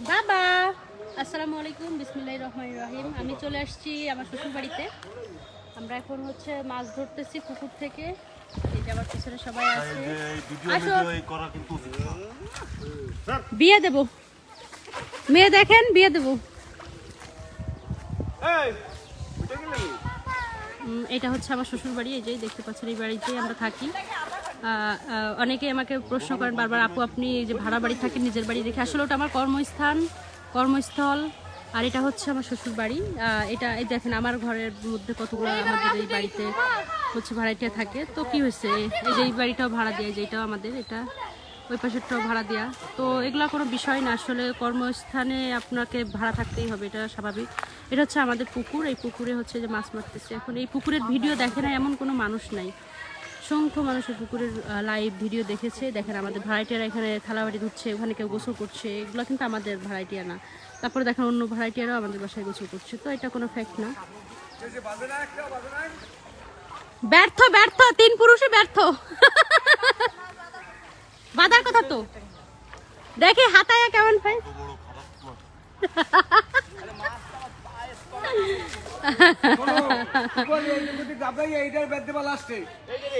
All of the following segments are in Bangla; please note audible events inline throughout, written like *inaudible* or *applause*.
বাবা! আসসালামু আলাইকুম বিসমিল্লাহির রহমানির রহিম। আমি চলে আসছি আমার শ্বশুর বাড়িতে আমরা এখন হচ্ছে মাছ ধরতেছি পুকুর থেকে। এই যে আমার পিছনে সবাই আছে। আসো। করা কিন্তু উচিত বিয়ে দেব। মেয়ে দেখেন বিয়ে দেব। এটা হচ্ছে আমার শ্বশুর বাড়ি এই যে দেখতে পাচ্ছেন এই বাড়িতেই আমরা থাকি। অনেকে আমাকে প্রশ্ন করেন বারবার, আপু, আপনি যে ভাড়া বাড়ি থাকেন, নিজের বাড়ি রেখে আসলে ওটা আমার কর্মস্থান, কর্মস্থল, আর এটা হচ্ছে আমার শ্বশুর বাড়ি। এটা, এই দেখেন, আমার ঘরের মধ্যে কতগুলো আমাদের এই বাড়িতে হচ্ছে ভাড়াটিয়া থাকে। তো কি হয়েছে? এই যে এই বাড়িটাও ভাড়া দেয় যেটাও আমাদের, এটা ওই পাশেরটাও ভাড়া দেওয়া তো এগুলো কোনো বিষয় না, আসলে কর্মস্থানে আপনাকে ভাড়া থাকতেই হবে, এটা স্বাভাবিক। এটা হচ্ছে আমাদের পুকুর, এই পুকুরে হচ্ছে যে মাছ মারতেছে। এখন এই পুকুরের ভিডিও দেখে না এমন কোনো মানুষ নাই। অসংখ্য মানুষের পুকুরের লাইভ ভিডিও দেখেছে। দেখেন আমাদের ভাড়াটিয়ারা এখানে থালাবাড়ি ধুচ্ছে ওখানে কেউ গোসল করছে। এগুলো কিন্তু আমাদের ভাড়াটিয়া না। তারপরে দেখেন অন্য ভাড়াটিয়ারাও আমাদের বাসায় গোসল করছে। তো এটা কোনো ফ্যাক্ট না। ব্যর্থ ব্যর্থ তিন পুরুষে ব্যর্থ। *laughs* বাধার কথা তো। দেখি হাতায় কেমন ভাই *laughs*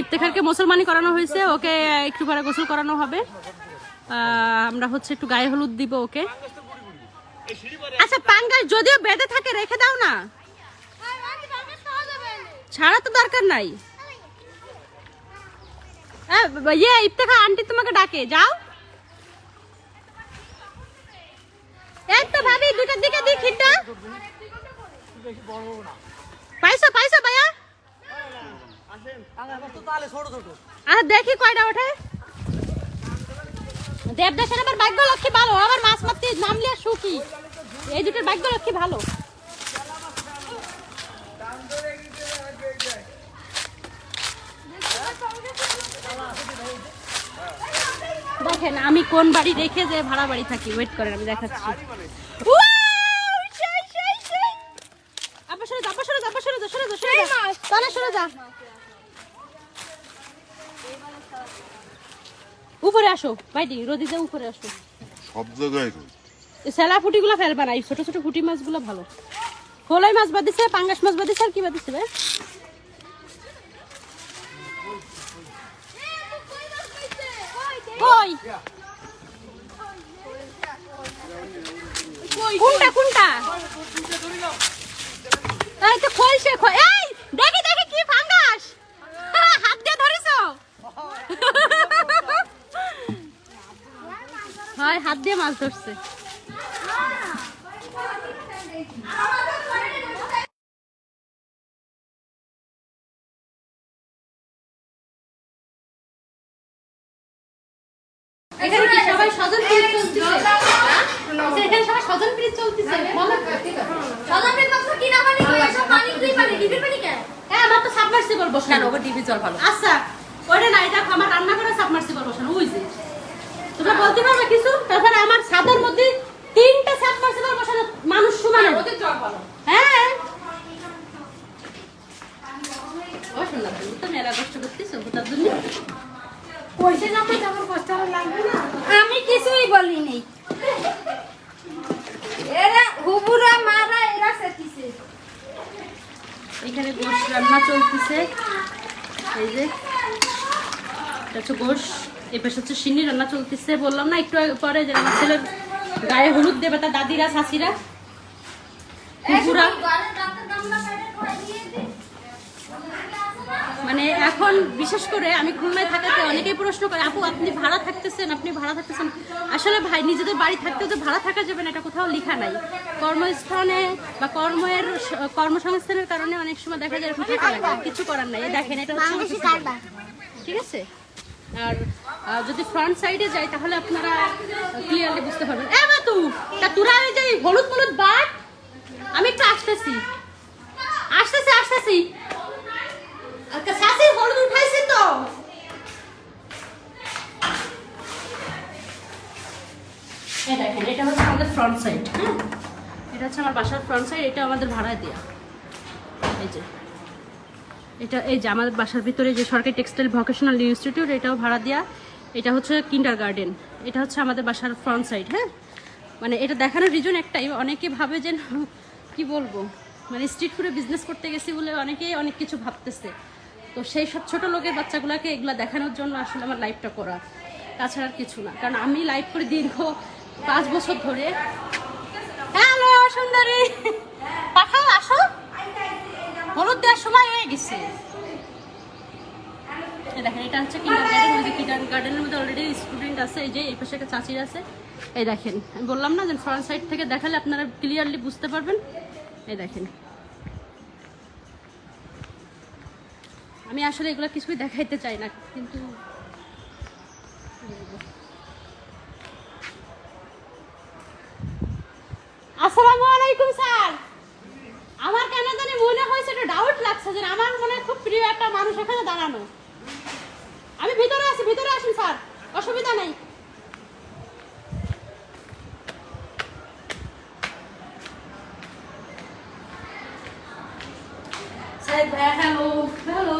ইফতেখারকে মুসলমানি করানো হয়েছে ওকে একটু পরে গোসল করানো হবে। আমরা হচ্ছে একটু গায়ে হলুদ দিব ওকে। আচ্ছা পাঙ্গাস যদিও বেঁধে থাকে রেখে দাও না। ছাড়া তো দরকার নাই। এ, ইয়ে ইফতেখার আন্টি তোমাকে ডাকে যাও। এই তো ভাবি দুটার দিকে দিই খিটটা পাইছো পাইছো ভাইয়া আর দেখি কয়টা ওঠে। দেবদাসের আবার ভাগ্য লক্ষ্মী ভালো, আবার মাছ মারতে নামলে সুখী। এই দুটোর ভাগ্য লক্ষ্মী ভালো। দেখেন, আমি কোন বাড়ি রেখে যে ভাড়া বাড়ি থাকি ওয়েট করেন, আমি দেখাচ্ছি Wow! সেই, সেই, সেই! আপা সরে যা, আপা সরে যা, আপা সরে যা, সরে যা, সরে যা। তাহলে সরে যা। উপরে আসো বাইদি রোদিতে উপরে আসো। সব জায়গায় সেলা ফুটিগুলো ফেলবা না এই ছোট ছোট ফুটি মাছগুলো ভালো। ফলাই মাছ বাদিছে পাঙ্গাস মাছ বাদিছে আর কি বাদিছে কই? কোনটা কোনটা? এই তো খোলছে খোল এই দেখি দেখি কি ফাঙ্গাস হাত দিয়ে ধরেছো হয় হাত দিয়ে মাছ ধরছে। এখানে কি সবাই স্বজন প্রীত চলতেছে? আচ্ছা, এখানে সবাই স্বজন প্রীত চলতেছে? বলো। হ্যাঁ আমার তো সাবমার্সিবল বসানো। ওকে ডিবি জল ভালো। আচ্ছা ওটা না এটা আমার রান্না করে সাবমার্সিবল বসানো। ওই যে। তোমরা বলতে পারবে কিছু? তারপরে আমার ছাদের মধ্যে তিনটা সাবমার্সিবল বসানো মানুষ সমান। ওদের জল ভালো হ্যাঁ। আমি কিছুই বলিনি এরা হুবুরা মারা এরা সেটিছে এখানে গোশ রান্না চলতেছে। এই যে এটা হচ্ছে গোশ। পাশে হচ্ছে সিন্নি রান্না চলতেছে। বললাম না একটু পরে যে আমার ছেলের গায়ে হলুদ দেবে তার দাদিরা শাশিরা কুকুরা মানে এখন বিশেষ করে আমি খুলনায় থাকাতে অনেকেই প্রশ্ন করে আপু আপনি ভাড়া থাকতেছেন আপনি ভাড়া থাকতেছেন। আসলে ভাই নিজেদের বাড়ি থাকতেও তো ভাড়া থাকা যাবে না এটা কোথাও লেখা নাই। কর্মস্থানে বা কর্মের কর্মসংস্থানের কারণে অনেক সময় দেখা যায় এরকম থাকা লাগে কিছু করার নাই। দেখেন এটা হচ্ছে। ঠিক আছে? আর যদি ফ্রন্ট সাইডে যাই তাহলে আপনারা ক্লিয়ারলি বুঝতে পারবেন। এ বাতু তা তোরা ওই যে হলুদ হলুদ বাট আমি একটু আসতেছি। আসতেছি আসতেছি। আচ্ছা শাশি হলুদ উঠাইছি তো। দেখেন এটা হচ্ছে আমাদের ফ্রন্ট সাইড হ্যাঁ এটা হচ্ছে আমার বাসার ফ্রন্ট সাইড এটা আমাদের ভাড়ায় দেওয়া এই যে। এটা এই যে আমাদের বাসার ভিতরে যে সরকারি টেক্সটাইল ভোকেশনাল ইনস্টিটিউট, এটাও ভাড়া দেওয়া এটা হচ্ছে কিন্ডার গার্ডেন এটা হচ্ছে আমাদের বাসার ফ্রন্ট সাইড হ্যাঁ? মানে এটা দেখানোর রিজন একটাই, অনেকে ভাবে যে, কি বলব? মানে স্ট্রিট ফুডে বিজনেস করতে গেছি বলে অনেকেই অনেক কিছু ভাবতেছে। তো সেই সব ছোটো লোকের বাচ্চাগুলোকে এগুলো দেখানোর জন্য আসলে আমার লাইফটা করা। তাছাড়া আর কিছু না। কারণ আমি লাইভ করে দীর্ঘ পাঁচ বছর ধরে। হ্যালো, সুন্দরী! পাঠাও, আসো। হলুদ দেওয়ার সময় হয়ে গেছে। দেখেন, এটা হচ্ছে গার্ডেন যে গার্ডেনের মধ্যে অলরেডি স্টুডেন্ট আছে, এই যে এই আছে। এই দেখেন, আমি বললাম না থেকে দেখালে আপনারা ক্লিয়ারলি বুঝতে পারবেন। এই দেখেন। আমি আসলে এগুলো কিছুই দেখাইতে চাই না, কিন্তু আসসালামু আলাইকুম স্যার। আমার কেন জানি মনে হয়েছে একটু ডাউট লাগছে যে আমার মনে খুব প্রিয় একটা মানুষ এখানে দাঁড়ানো। আমি ভিতরে আছি, ভিতরে আসুন স্যার, অসুবিধা নেই। হ্যালো হ্যালো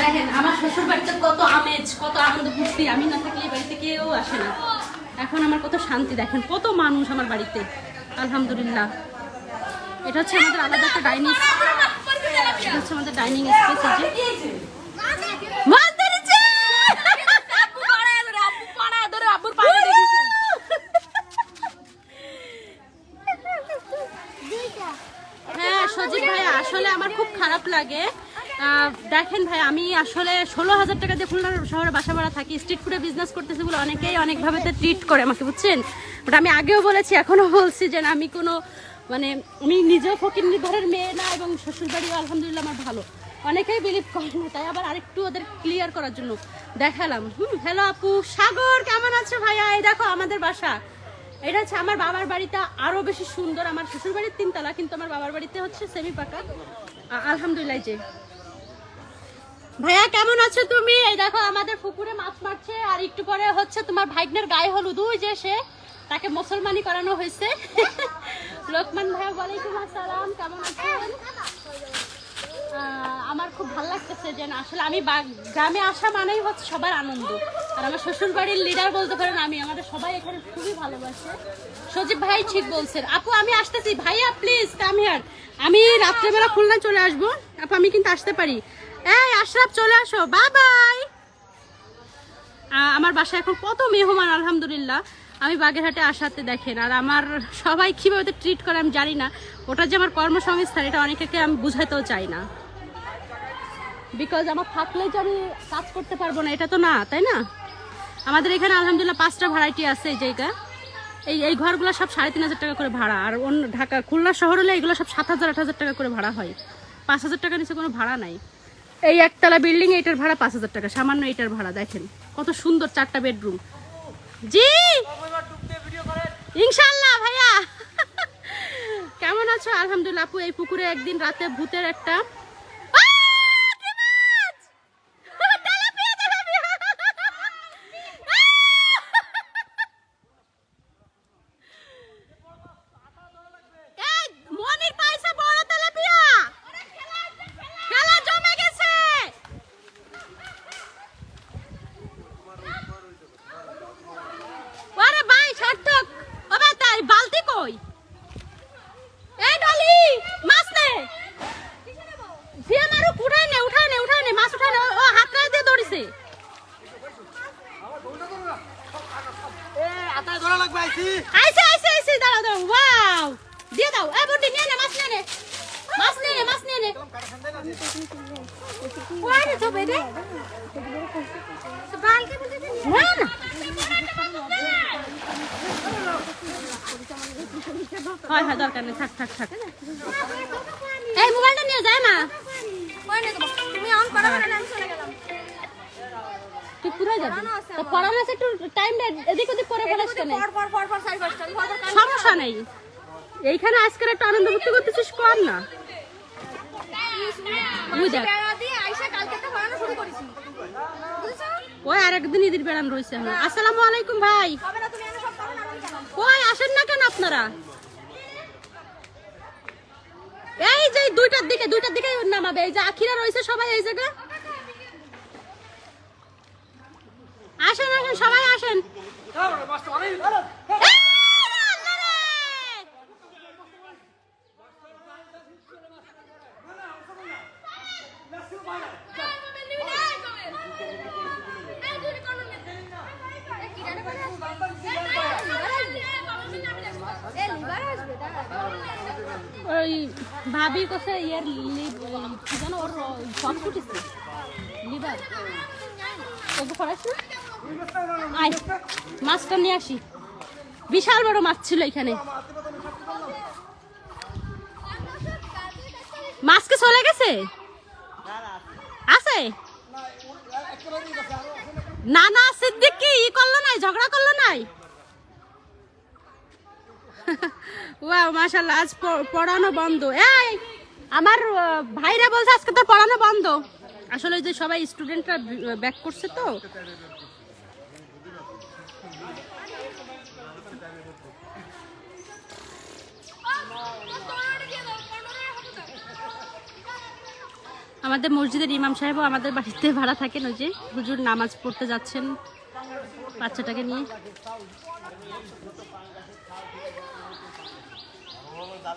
দেখেন, আমার শ্বশুর বাড়িতে কত আমেজ, কত আনন্দ ফুর্তি। আমি না থাকলে এই বাড়িতে কেউ আসে না। এখন আমার কত শান্তি, দেখেন, কত মানুষ আমার বাড়িতে। আলহামদুলিল্লাহ। এটা হচ্ছে আমাদের আলাদা একটা ডাইনিং এটা হচ্ছে আমাদের ডাইনিং স্পেস আছে মাছ ধরেছে! হ্যাঁ সজীব ভাই আসলে আমার খুব খারাপ লাগে। দেখেন ভাই আমি আসলে ষোলো হাজার টাকা দিয়ে খুলনা শহরে বাসা ভাড়া থাকি। স্ট্রিট ফুডে বিজনেস করতেছি বলে অনেকেই অনেকভাবে তো ট্রিট করে আমাকে বুঝছেন? বাট আমি আগেও বলেছি এখনও বলছি যে না, আমি কোনো মানে আমি নিজেও ফকির ঘরের মেয়ে না এবং শ্বশুরবাড়িও আলহামদুলিল্লাহ আমার ভালো। অনেকেই বিলিভ করে না, তাই আবার আরেকটু ওদের ক্লিয়ার করার জন্য দেখালাম। হুম হ্যালো আপু, সাগর, কেমন আছো ভাইয়া? এই দেখো আমাদের বাসা। এটা হচ্ছে আমার বাবার বাড়িটা আরও বেশি সুন্দর, আমার শ্বশুর বাড়ির তিনতলা, কিন্তু আমার বাবার বাড়িতে হচ্ছে সেমি পাকা আলহামদুলিল্লাহ যে। ভাইয়া, কেমন আছো তুমি? এই দেখো আমাদের পুকুরে মাছ মারছে, আর একটু পরে হচ্ছে তোমার ভাইগনের গায়ে হলুদ। ওই যে সে, তাকে মুসলমানি করানো হয়েছে। *laughs* লোকমান ভাইয়া ওয়ালাইকুম আসসালাম, কেমন আছেন? আমার খুব ভালো লাগতেছে যে আসলে আমি গ্রামে আসা মানেই হচ্ছে সবার আনন্দ। আর আমার শ্বশুর বাড়ির লিডার বলতে পারেন আমি, আমাদের সবাই এখানে খুবই ভালোবাসে। সজীব ভাই ঠিক বলছেন। আপু, আমি আসতেছি। ভাইয়া প্লিজ কাম হিয়ার আমি রাত্রেবেলা খুলনা চলে আসব। আপু, আমি কিন্তু আসতে পারি। এই, আশরাফ, চলে আসো। বাই বাই আমার বাসায় এখন কত মেহমান, আলহামদুলিল্লাহ। আমি বাগেরহাটে আসাতে দেখেন, আর আমার সবাই কীভাবে ওদের ট্রিট করে আমি জানি না। ওটা যে আমার কর্মসংস্থান, এটা অনেকে আমি বুঝাইতেও চাই না। বিকজ আমার থাকলে যে আমি কাজ করতে পারব না, এটা তো না, তাই না? আমাদের এখানে আলহামদুলিল্লাহ পাঁচটা ভ্যারাইটি আছে এই জায়গা। এই এই ঘরগুলো সব সাড়ে তিন হাজার টাকা করে ভাড়া, আর অন্য ঢাকা, খুলনা শহর হলে এগুলো সব সাত হাজার, আট হাজার টাকা করে ভাড়া হয়। পাঁচ হাজার টাকা নিচে কোনো ভাড়া নাই। এই একতলা বিল্ডিং এইটার ভাড়া পাঁচ হাজার টাকা, সামান্য এইটার ভাড়া, দেখেন। কত সুন্দর চারটা বেডরুম জি। ইনশাল্লাহ ভাইয়া। কেমন আছো? আলহামদুলিল্লাহ আপু এই পুকুরে একদিন রাতে ভূতের একটা আহ, কি মাছ! Tilapia, tilapia! আহ! এই, মনির পাইছে বড় তেলাপিয়া খেলা জমে গেছে আরে ভাই সার্থক ওবে তাই বালতি কই? এই ডলি মাছ নে। দিয়ে মারো উঠাই নে উঠাই নে উঠাই নে মাছ উঠাই নে। ও- হাত কাজ দিয়ে দৌড়িছে। আইছে। আইছে আইছে দাঁড়াও দাঁড়াও। ওয়াও দিয়ে দাও। এ বন্ডি নিয়ে নে মাছ নিয়ে নে। মাছ নিয়ে নে মাছ নিয়ে নে। ওয়ারে তো বেদে না না। হয় হয় দরকার নেই থাক থাক থাক। এই মোবাইলটা নিয়ে যায় না তুমি অন করো মানে আমি চলে গেলাম। তুই কোথায় যাবি? পড়ানো আছে একটু টাইম এদিক ওদিক করে বলিস কেন? পর পর পর পর সাড়ে পাঁচটা পর পর সমস্যা নেই। এইখানে আজকের একটু আনন্দ ভর্তি করতেছিস কর না। বুঝ দেখ। বেড়া দিয়ে আইসা কালকে তো পড়ানো শুরু করেছি। বুঝছ? ওই আরেকদিন ঈদের বেড়ান রয়েছে এখন আসসালামু আলাইকুম ভাই। কই আসেন না কেন আপনারা? এই যে দুইটার দিকে দুইটার দিকে নামাবে। এই যে আখিরা রয়েছে সবাই এই জায়গা আসেন আসেন, সবাই আসেন এই, আল্লাহ, ভাবি কি ওর লিভার ওকে আয়, মাছটা নিয়ে আসি। বিশাল বড় মাছ ছিল এখানে। মাছ মাছকে চলে গেছে? আছে? না না, সিদ্দিক কি, ই করল নাই, ঝগড়া করল নাই? *laughs* ওয়া মাশাআল্লাহ, আজ পড়ানো বন্ধ। এই! আমার ভাইরা বলছে আজকে তো পড়ানো বন্ধ। আসলে যে সবাই স্টুডেন্টরা ব্যাক করছে তো। আমাদের মসজিদের ইমাম সাহেবও আমাদের বাড়িতে ভাড়া থাকেন ওই যে। হুজুর নামাজ পড়তে যাচ্ছেন বাচ্চাটাকে নিয়ে। আর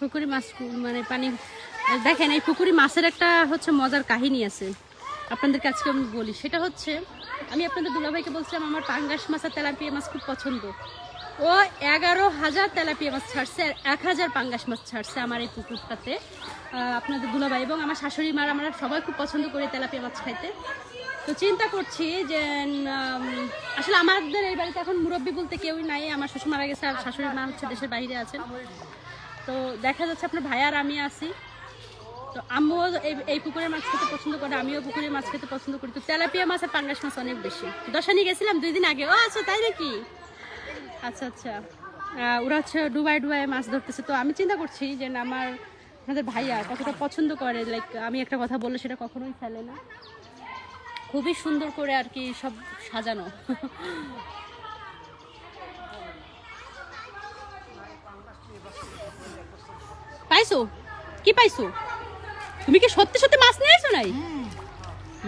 পুকুরি মাছ মানে পানি দেখেন, এই পুকুরি মাছের একটা হচ্ছে মজার কাহিনী আছে। আপনাদেরকে আজকে আমি বলি, সেটা হচ্ছে, আমি আপনাদের দুলাভাইকে বলছিলাম, আমার পাঙ্গাস মাছ আর তেলাপিয়া মাছ খুব পছন্দ। ও এগারো হাজার তেলাপিয়া মাছ ছাড়ছে, আর এক হাজার পাঙ্গাস মাছ ছাড়ছে আমার এই পুকুরটাতে। আপনাদের দুলাভাই এবং আমার শাশুড়ি মার, আমরা সবাই খুব পছন্দ করি তেলাপিয়া মাছ খাইতে। তো চিন্তা করছি যে আসলে আমাদের এই বাড়িতে এখন মুরব্বী বলতে কেউই নাই, আমার শ্বশুর মারা গেছে, আর শাশুড়ি মা হচ্ছে দেশের বাইরে আছেন। তো দেখা যাচ্ছে আপনার ভাই আর আমি আছি। তো আম্মুও এই এই পুকুরের মাছ খেতে পছন্দ করে, আমিও পুকুরের মাছ খেতে পছন্দ করি। তো তেলাপিয়া মাছ আর পাঙ্গাস মাছ অনেক বেশি। দশানি গেছিলাম দুই দিন আগে। ও আচ্ছা তাই নাকি? আচ্ছা আচ্ছা। ওরা হচ্ছে ডুবাই ডুবাই মাছ ধরতেছে। তো আমি চিন্তা করছি যে না আমার আমাদের ভাইয়া কতটা পছন্দ করে লাইক আমি একটা কথা বললে সেটা কখনোই ফেলে না। খুবই সুন্দর করে আর কি সব সাজানো। পাইছো? কি পাইছো? তুমি কি সত্যি সত্যি মাছ নিয়েছো নাই?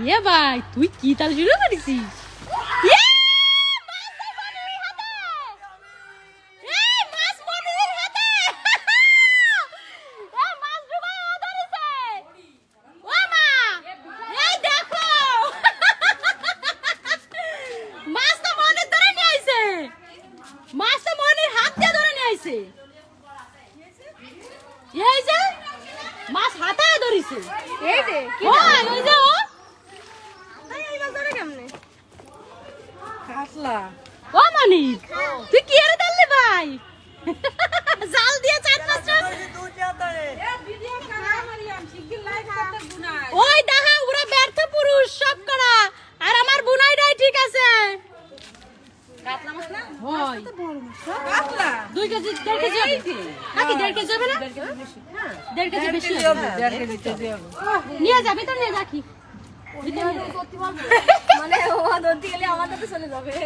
ইয়ে ভাই তুই কি তাল শুরু করেছিস ইয়ে! মাছ তো মনির হাতে! এই, মাছ মনির হাতে! এই, মাছ ডুবায় ও ধরেছে! ও মা! এই দেখো! মাছ তো মনির ধরে নিয়ে আইছে! মাছ তো মনির হাত দিয়ে ধরে নিয়ে আইছে! এই যে মাছ হাতায় ধরিছে এই রে ওই ওই যে ও মানি তুই কি এর দাল্লি ভাই জাল দিয়ে চার পাঁচটা ওই। দেখা ওরা ব্যর্থ পুরুষ সব করা আর আমার বুনাইটাই ঠিক আছে হয়। দুই কেজি দেড় কেজি নাকি দেড় কেজি হবে না দেড় কেজি বেশি হবে। নিয়ে যাবি তো নিয়ে রাখি *laughs* মানে ও ধরতে গেলে আমাদের তো চলে যাবে। *laughs*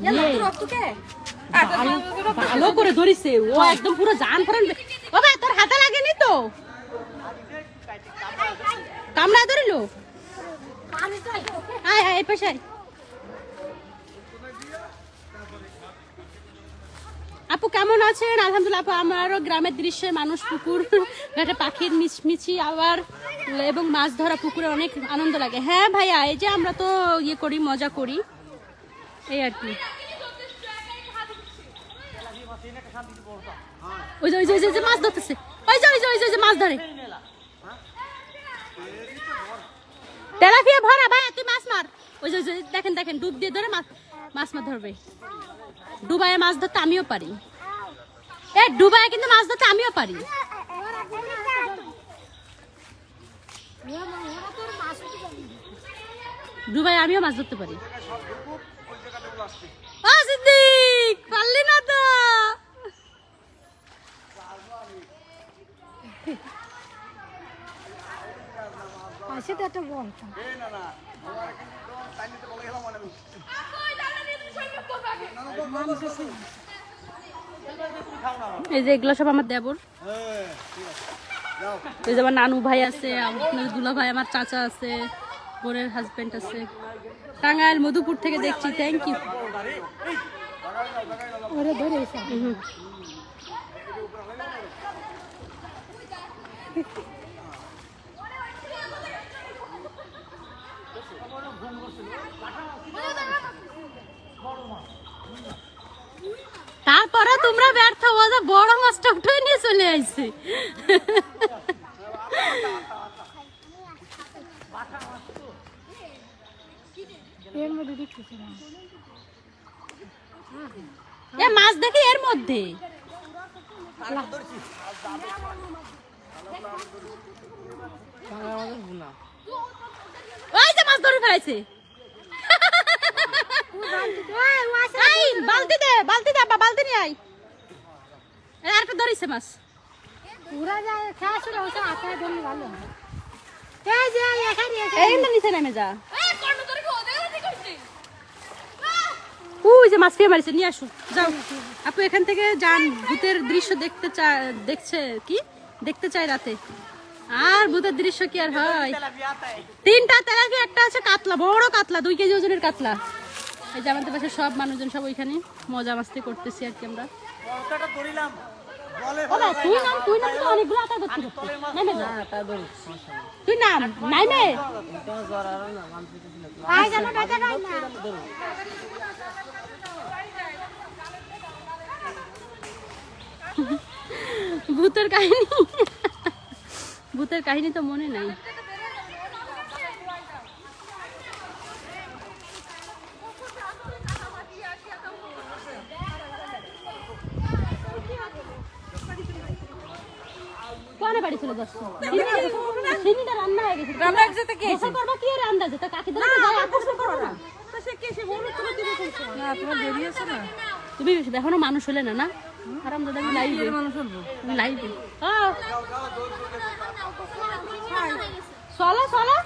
ইয়ে, ভালো- ভালো করে ধরিছে। ও একদম পুরো জান ফরান বাবা তোর হাতে লাগেনি তো? কামড়া ধরিল? আয় আয় এই পাশে আপু কেমন আছেন? আলহামদুলিল্লাহ আপু, আমারও গ্রামের দৃশ্যে মানুষ, পুকুর ঘাটে পাখির মিছমিছি আবার এবং মাছ ধরা পুকুরে অনেক আনন্দ লাগে। হ্যাঁ ভাইয়া, এই যে আমরা তো ইয়ে করি, মজা করি, এই আর কি। ওই যে মাছ ধরতেছে। ওই যে ওই যে ওই যে যে মাছ ধরে। তেলাপিয়া ভরা ভাই তুই মাছ মার। ওই যে দেখেন দেখেন, ডুব দিয়ে ধরে মাছ মাছ মাছ ধরবে। ডুবায়ে মাছ ধরতে আমিও পারি। এ ডুবায়ে কিন্তু মাছ ধরতে আমিও পারি। ডুবাই আমিও মাছ ধরতে পারি। সিদ্দিক পারলি না তো। পাশে তো একটা বল এই যে এগুলো সব আমার দেবর। এই যে আমার নানু ভাই আছে দুলা ভাই, আমার চাচা আছে, বোনের হাজবেন্ড আছে। টাঙ্গাইল, মধুপুর থেকে দেখছি থ্যাংক ইউ এসে হুম। তারপরে তোমরা ব্যর্থ ও যে বড় মাছটা উঠে নিয়ে চলে আসছে এ মাছ দেখি এর মধ্যে। ওই যে মাছ ধরে ফেলাইছে। বালতি দে বালতি দে আব্বা, বালতি নিয়ে আই আরেকটা ধরিছে মাছ। পুরা যায় খেয়া শুরু হচ্ছে আটা ধরলে ভালো এই যে এখানে এই না নিচে নেমে যা। ওই যে মাছ পেয়ে মারিছে নিয়ে আসো। যাও। আপু এখান থেকে যান। ভূতের দৃশ্য দেখতে চা দেখছে কি? দেখতে চাই রাতে। আর ভূতের দৃশ্য কি আর হয়? তিনটা তেলাপি একটা আছে কাতলা বড় কাতলা দুই কেজি ওজনের কাতলা। এই যে আমাদের পাশে সব মানুষজন সব ওইখানে মজা মাস্তি করতেছি আর কি আমরা। তুই নাম তুই নাম তো অনেকগুলো আটা ধরতে ধরতে। নেমে যা। তুই নাম নাইমে? আই যেন বেঁচে যায় না। ভূতের কাহিনী। ভূতের কাহিনী তো মনে নাই কোনে বাড়ি চলে যাচ্ছ সিনিটা রান্না হয়ে গেছে রান্না একসাথে কে গোসল করবা কি আর আন্দাজে তা কাকি ধরে যায় আকর্ষণ করো না তুমি এখনও মানুষ হলে না না আরাম দাদা আমি লাইভে মানুষ হলবো আমি লাইভে চলো চলো